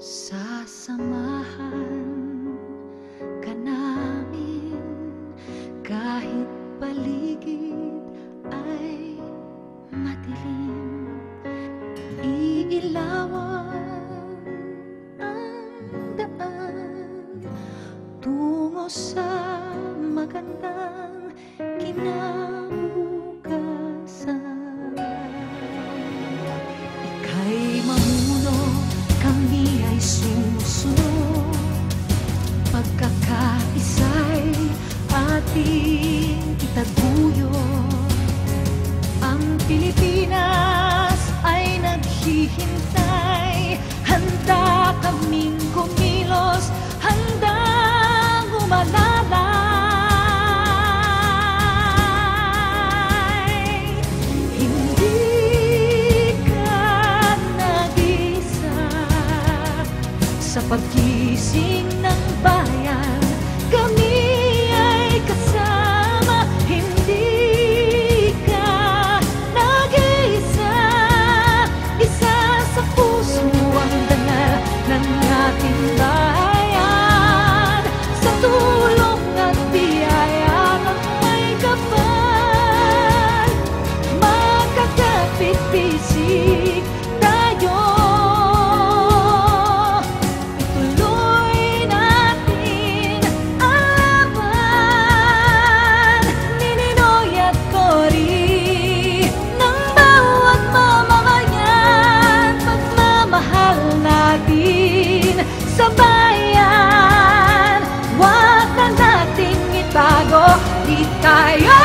Sasamahan ka kahit paligid ay madilim. Iilawan kinabukasan. Ika'y mamuno, kami ay sumusunod. Pagkakaisa'y ating itaguyod. Ang Pilipinas ay naghihintay Handa kaming kumilos Sa pagkising ng bayan. Kami ay kasama Hindi ka nag-isa Isa sa puso ang dangal ng ating bayan. Sa tulong at biyaya ng may kapal Magkakapit-bisig bayan